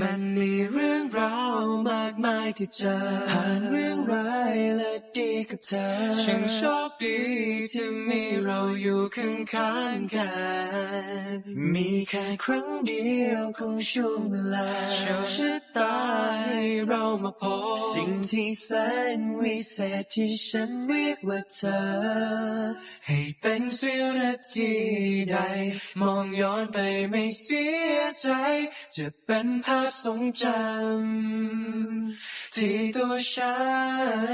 มันมีเรื่องราวมากมายที่เจอผ่านเรื่องร้ายและดีกับเธอฉันโชคดีที่มีเราอยู่ข้างข้างๆกัน มีแค่ครั้งเดียวของช่วงเวลาโชคชะตาให้เรามาพบสิ่งที่แสนวิเศษที่ฉันเรียกว่าเธอ ให้เป็นเสี้ยวนาทีใด มองย้อนไปไม่เสียใจ จะเป็นภาาพทรงจำที่ตัวฉั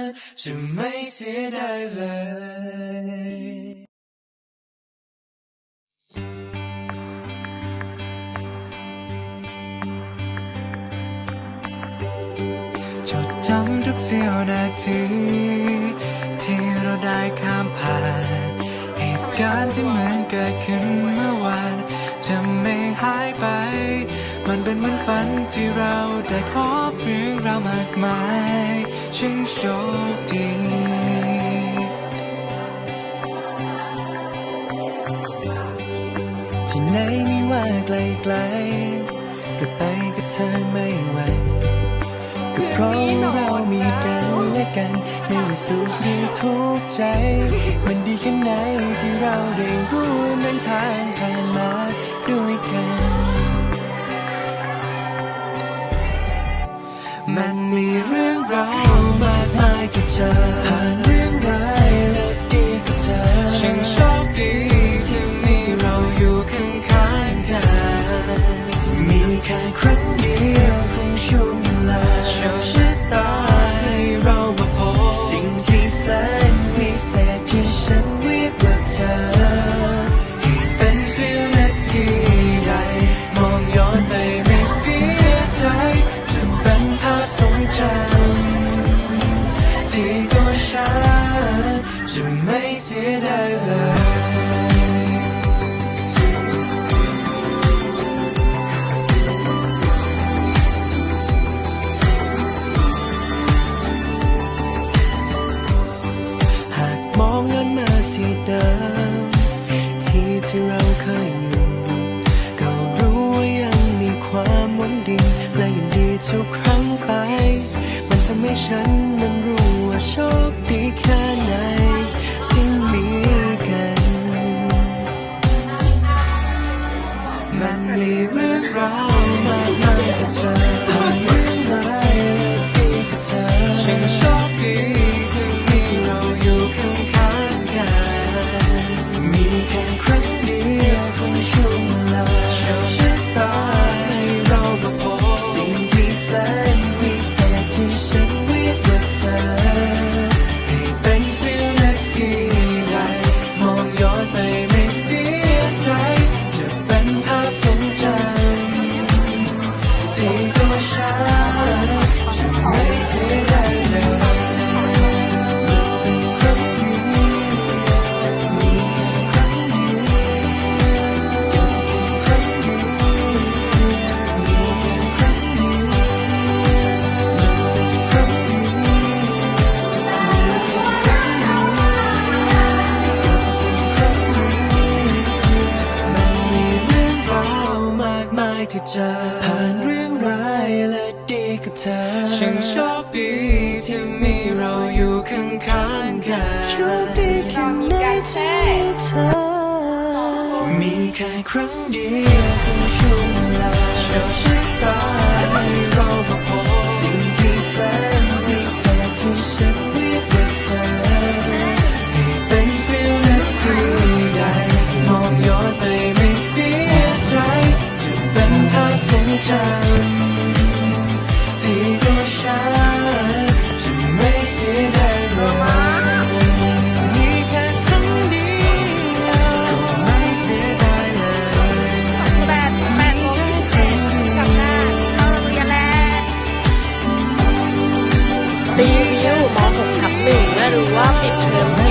นจะไม่เสียไดายเลยจดจำทุกเสี้ยวนาที ที่เราได้ข้ามผ่าน เหตุการณ์ที่เหมือนเกิดขึ้นเมื่อวาน จะไม่หายไป มันเป็นเหมือนฝันที่เราได้พบเรื่องราวมากมายฉันโชคดีที่ไหนไม่ว่าไกลๆก็ไปกับเธอไม่ไหวก็เพราะเรามีกันและกัน ไม่ว่าสุขหรือทุกข์ใจ มันดีแค่ไหนที่เราได้ร่วมเดินทางผ่านมาด้วยกันากมายที่เจอผ่านเรื่องร้ายและดีกับเธอ จะไม่เสียดายเลยหากมองย้อนมาที่เดิมที่ที่เราเคยอยู่ก็รู้ว่ายังมีความหวังดีและยินดีทุกครั้งไป มันทำให้ฉันนั้นรู้ว่าโชคดีแค่ไหน มีเรื่องราวมากมายที่เจอผ่านเรื่องรายและดีกับเธอฉันโชคดี มากมายที่เจอผ่านเรื่องร้ายและดีกับเธอฉันโชคดีที่มีเราอยู่ข้างข้างๆกันโชคดีแค่ไหนที่มีเธอ มีแค่ครั้งเดียวของช่วงเวลา รีวิวม .6 ทับหนึ่งเมื่อรู้ว่าปิดเทอม